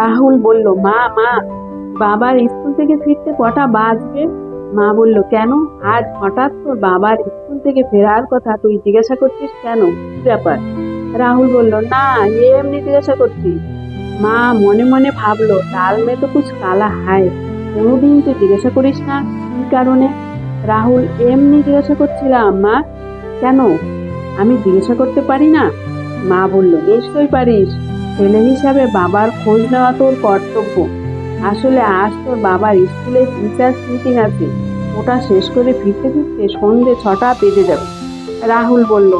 রাহুল বলল, মা মা, বাবার স্কুল থেকে ফিরতে কটা বাজবে? মা বলল, কেন? আজ হঠাৎ তোর বাবার স্কুল থেকে ফেরার কথা তুই জিজ্ঞাসা করছিস কেন? ব্যাপার? রাহুল বলল, না এমনি জিজ্ঞাসা করছি। মা মনে মনে ভাবলো ডাল মে তো কুছ কালা হায়, কোনোদিন তুই জিজ্ঞাসা করিস না কি কারণে? রাহুল, এমনি জিজ্ঞাসা করছিলাম, মা, কেন? আমি জিজ্ঞাসা করতে পারি না? মা বলল, নিশ্চয়ই পারিস। ছেলে হিসাবে বাবার খোঁজ নেওয়া তোর কর্তব্য। আসলে আজ তোর বাবার স্কুলে টিচার্স মিটিং আছে। ওটা শেষ করে ফিরতে ফিরতে সন্ধে ছটা বেজে যাবে। রাহুল বলল,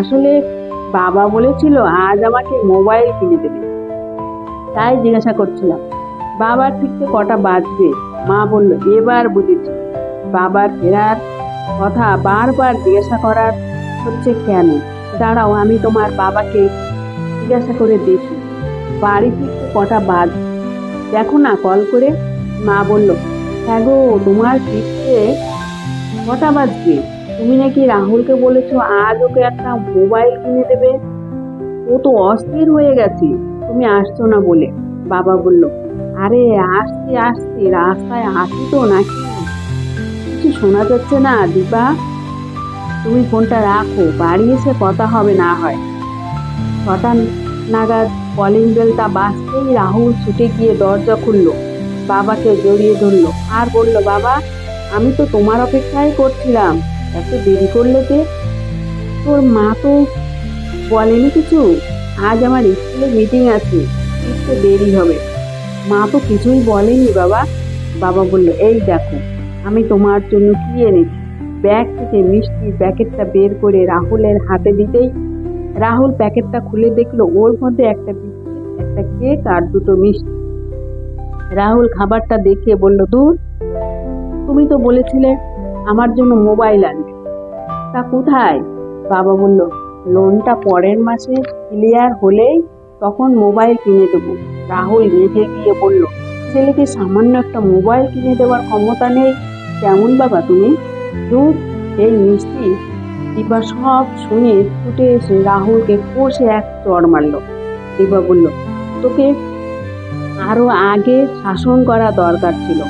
আসলে বাবা বলেছিল আজ আমাকে মোবাইল কিনে দেবে। তাই জিজ্ঞাসা করছিলাম, বাবার ফিরতে কটা বাজবে? মা বলল, এবার বুঝেছি। বাবার ফেরার কথা বারবার জিজ্ঞাসা করার হচ্ছে কেন? দাঁড়াও, আমি তোমার বাবাকে জিজ্ঞাসা করে দেখি, বাড়ি ফিরতে কটা বাজ। দেখো না, কল করে মা বলল হ্যাঁ গো, তোমার ফিরতে কটা বাজবে? তুমি নাকি রাহুলকে বলেছ আজ ওকে একটা মোবাইল কিনে দেবে? ও তো অস্থির হয়ে গেছে, তুমি আসছো না বলে। বাবা বলল, আরে আসছি আসছি রাস্তায় আসি তো নাকি? কিছু শোনা যাচ্ছে না, দীপা। তুমি ফোনটা রাখো, বাড়ি এসে কথা হবে না হয়। ছটা নাগাদ কলিং বেলটা বাজতেই রাহুল ছুটে গিয়ে দরজা খুললো। বাবাকে জড়িয়ে ধরলো। আর বলল, বাবা, আমি তো তোমার অপেক্ষাই করছিলাম। এত দেরি করলে যে? তোর মা তো বলেনি কিছু? আজ আমার স্কুলে মিটিং আছে, একটু দেরি হবে। মা তো কিছুই বলেনি, বাবা। বাবা বলল, এই দেখো, আমি তোমার জন্য কি এনেছি? ব্যাগ থেকে মিষ্টির প্যাকেটটা বের করে রাহুলের হাতে দিতেই রাহুল প্যাকেটটা খুলে দেখল ওর মধ্যে একটা বিস্কিট, একটা কেক আর দুটো মিষ্টি। রাহুল খাবারটা দেখে বলল, দূর, তুমি তো বলেছিলে আমার জন্য মোবাইল আনবে। তা কোথায়? বাবা বলল, লোনটা পরের মাসে ক্লিয়ার হলেই তখন মোবাইল কিনে দেবো। রাহুল রেগে গিয়ে বলল, ছেলেকে সামান্য একটা মোবাইল কিনে দেওয়ার ক্ষমতা নেই। কেমন বাবা তুমি? দূর এই মিষ্টি দীপা সব শুনে ছুটে এসে রাহুলকে কষে এক চড় মারল। দীপা বলল, তোকে আরও আগে শাসন করা দরকার ছিল।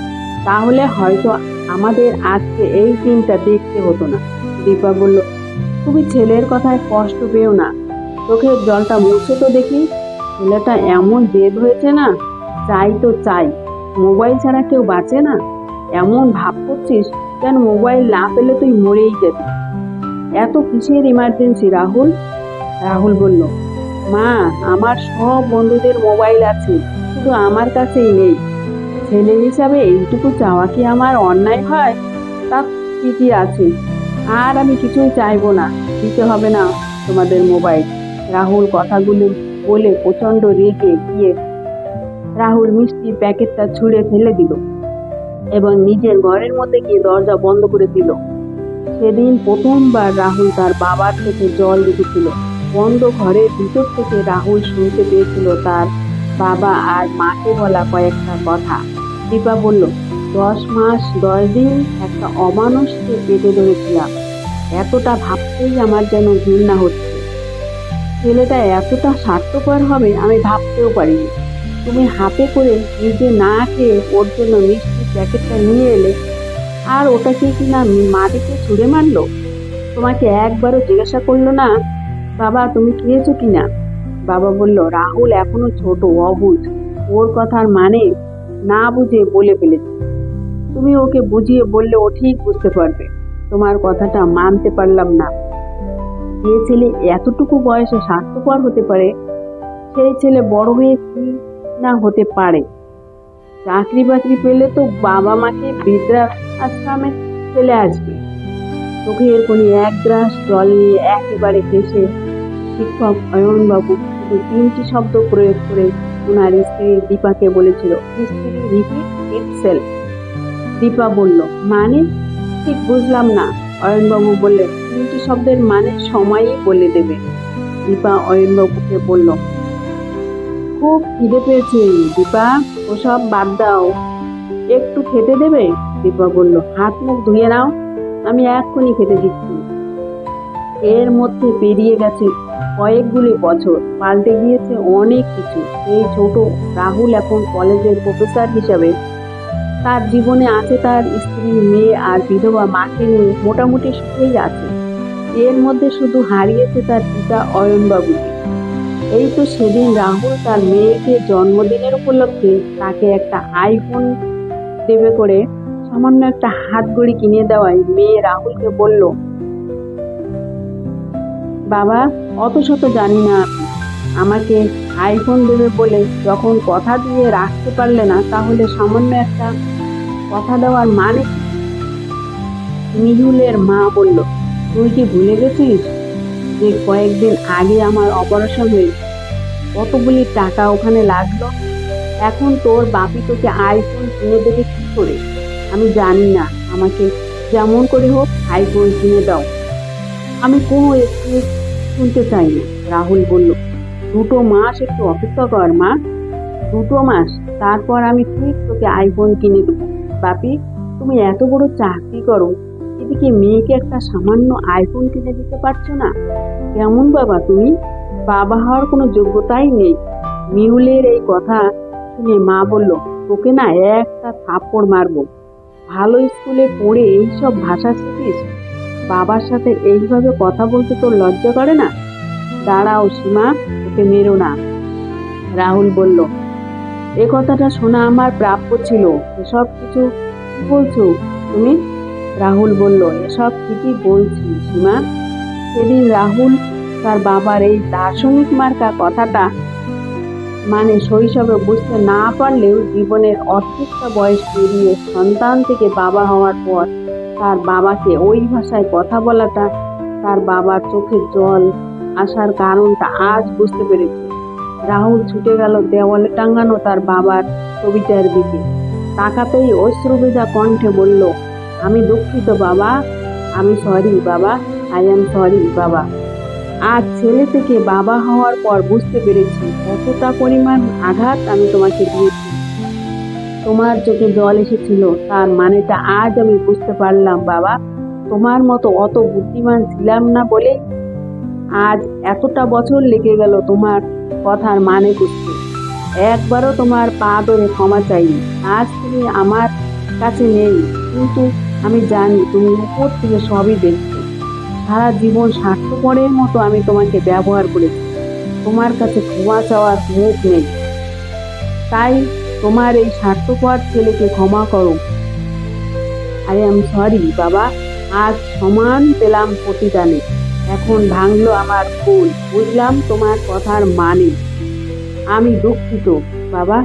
তাহলে হয়তো আমাদের আজকে এই দিনটা দেখতে হতো না। দীপা বলল, তুমি ছেলের কথায় কষ্ট পেও না। চোখের জলটা মুছে তো দেখি। ছেলেটা এমন জেদ হয়েছে না, চাই তো চাই। মোবাইল ছাড়া কেউ বাঁচে না। এমন ভাব করছিস যেন মোবাইল না পেলে তুই মরেই যেতি। এত কিসের ইমার্জেন্সি রাহুল? রাহুল বলল, মা, আমার সব বন্ধুদের মোবাইল আছে, শুধু আমার কাছেই নেই। ছেলে হিসাবে এইটুকু চাওয়া কি আমার অন্যায় হয়? তা ঠিকই আছে, আর আমি কিছুই চাইব না, দিতে হবে না তোমাদের মোবাইল রাহুল কথাগুলো বলে প্রচণ্ড রেগে গিয়ে রাহুল মিষ্টির প্যাকেটটা ছুঁড়ে ফেলে দিল এবং নিজের ঘরের মধ্যে গিয়ে দরজা বন্ধ করে দিল। সেদিন প্রথমবার রাহুল তার বাবার থেকে জল দেখেছিল বন্ধ ঘরের ভিতর থেকে রাহুল শুনতে পেয়েছিল তার বাবা আর মাকে বলা কয়েকটা কথা। দীপা বলল, দশ মাস, দশ দিন একটা অমানুষকে পেটে ধরেছিলাম। এতটা ভাবতেই আমার যেন ঘৃণা হচ্ছে। ছেলেটা এতটা স্বার্থপর হবে আমি ভাবতেও পারিনি। তুমি হাতে করে নিজে না খেয়ে ওর জন্য মিষ্টির প্যাকেটটা নিয়ে এলে আর ওটাকে কিনা মাটিতে ছুঁড়ে মারলো? তোমাকে একবারও জিজ্ঞাসা করল না, বাবা, তুমি খেয়েছো কিনা? বাবা বলল, রাহুল এখনও ছোট, অবুঝ। ওর কথার মানে না বুঝে বলে ফেলেছে। তুমি ওকে বুঝিয়ে বললে ও ঠিক বুঝতে পারবে। তোমার কথাটা মানতে পারলাম না। যে ছেলে এতটুকু বয়সে স্বার্থপর হতে পারে, সেই ছেলে বড় হয়ে কি না হতে পারে? চাকরি বাকরি পেলে তো বাবা মাকে বৃদ্ধা আশ্রমে চলে আসবে। চোখের কোণে এক গ্লাস জল নিয়ে একেবারে হেসে শিক্ষক অয়নবাবু শুধু তিনটি শব্দ প্রয়োগ করে ওনার স্ত্রী দীপাকে বলেছিল, স্ত্রী রিপিট ইটসেলফ দীপা বলল মানে? ঠিক বুঝলাম না। অয়নবাবু বললেন, তিনটি শব্দের মানে সময়ই বলে দেবে। দীপা অয়নবাবুকে বলল, খুব খিদে পেয়েছে, দীপা। ওসব বাদ দাও। একটু খেতে দেবে? দীপা বলল, হাত মুখ ধুয়ে নাও, আমি এক্ষুনি খেতে দিচ্ছি। এর মধ্যে পেরিয়ে গেছে কয়েকগুলি বছর, পাল্টে গিয়েছে অনেক কিছু। এই ছোট রাহুল এখন কলেজের প্রফেসর হিসাবে তার জীবনে আছে, তার স্ত্রী, মেয়ে আর বিধবা মাকে নিয়ে মোটামুটি সুখেই আছে। এর মধ্যে শুধু হারিয়েছে তার পিতা অয়নবাবুকে এই তো সেদিন রাহুল তার মেয়েকে জন্মদিনের উপলক্ষে তাকে একটা আইফোন দেবে করে সামান্য একটা হাত ঘড়ি কিনে দেওয়ায় মেয়ে রাহুলকে বলল, বাবা অত শত জানি না, আমাকে আইফোন দেবে বলে যখন কথা দিয়ে রাখতে পারলে না, তাহলে সামান্য একটা কথা দেওয়ার মানে মিহুলের মা বলল, তুই কি ভুলে গেছিস যে কয়েকদিন আগে আমার অপারেশন হয়েছে? কতগুলি টাকা ওখানে লাগল? এখন তোর বাপি তোকে আইফোন কিনে দেবে কি করে? আমি জানি না। আমাকে যেমন করে হোক আইফোন কিনে দাও। আমি কোনো একটু শুনতে চাই না, রাহুল বলল। দুটো মাস একটু অপেক্ষা কর, মা। দুটো মাস, তারপর আমি ঠিক তোকে আইফোন কিনে দেবো। বাপি, তুমি এত বড় চাকরি করো, এদিকে মেয়েকে একটা সামান্য আইফোন কিনে দিতে পারছ না? কেমন বাবা তুমি? বাবা হওয়ার কোনো যোগ্যতাই নেই। মিহুলের এই কথা শুনে মা বলল, তোকে না একটা থাপ্পড় মারবো। ভালো স্কুলে পড়ে এইসব ভাষা শিখিস? বাবার সাথে এইভাবে কথা বলতে তোর লজ্জা করে না? দাঁড়াও সীমা, ওকে মেরো না। রাহুল বলল, এ কথাটা শোনা আমার প্রাপ্য ছিল। এসব কিছু বলছো তুমি? রাহুল বলল, এসব ঠিকই বলছি সীমা। সেদিন রাহুল তার বাবার এই দার্শনিক মার্কা কথাটা মানে শৈশবে বুঝতে না পারলেও জীবনের অর্ধেকটা বয়স পেরিয়ে সন্তান থেকে বাবা হওয়ার পর তার বাবাকে ওই ভাষায় কথা বলাটা তার বাবার চোখের জল আসার কারণটা আজ বুঝতে পেরেছে। রাহুল ছুটে গেল দেওয়ালে টাঙ্গানো তার বাবার কবিতার দিকে। তাকাতেই অশ্রু ভেজা কণ্ঠে বলল, আমি দুঃখিত বাবা, আমি সরি বাবা আই এম সরি বাবা। আজ ছেলে থেকে বাবা হওয়ার পর বুঝতে পেরেছি কতটা পরিমাণ আঘাত আমি তোমাকে দিয়েছি। তোমার চোখে জল এসেছিল, তার মানেটা আজ আমি বুঝতে পারলাম, বাবা। তোমার মতো অত বুদ্ধিমান ছিলাম না বলে আজ এতটা বছর লেগে গেল তোমার কথার মানে বুঝতে। একবারও তোমার পা ধরে ক্ষমা চাইনি। আজ তুমি আমার কাছে নেই, কিন্তু আমি জানি তুমি উপর থেকে সবই দেখছ সারা জীবন স্বার্থপরের মতো আমি তোমাকে ব্যবহার করেছি। তোমার কাছে ক্ষমা চাওয়ার মুখ নেই। তাই তোমার এই স্বার্থপর ছেলেকে ক্ষমা করো। আই এম সরি বাবা। আজ সমান পেলাম প্রতিদানে। এখন ভাঙলো আমার ভুল। বুঝলাম তোমার কথার মানে। আমি দুঃখিত, বাবা।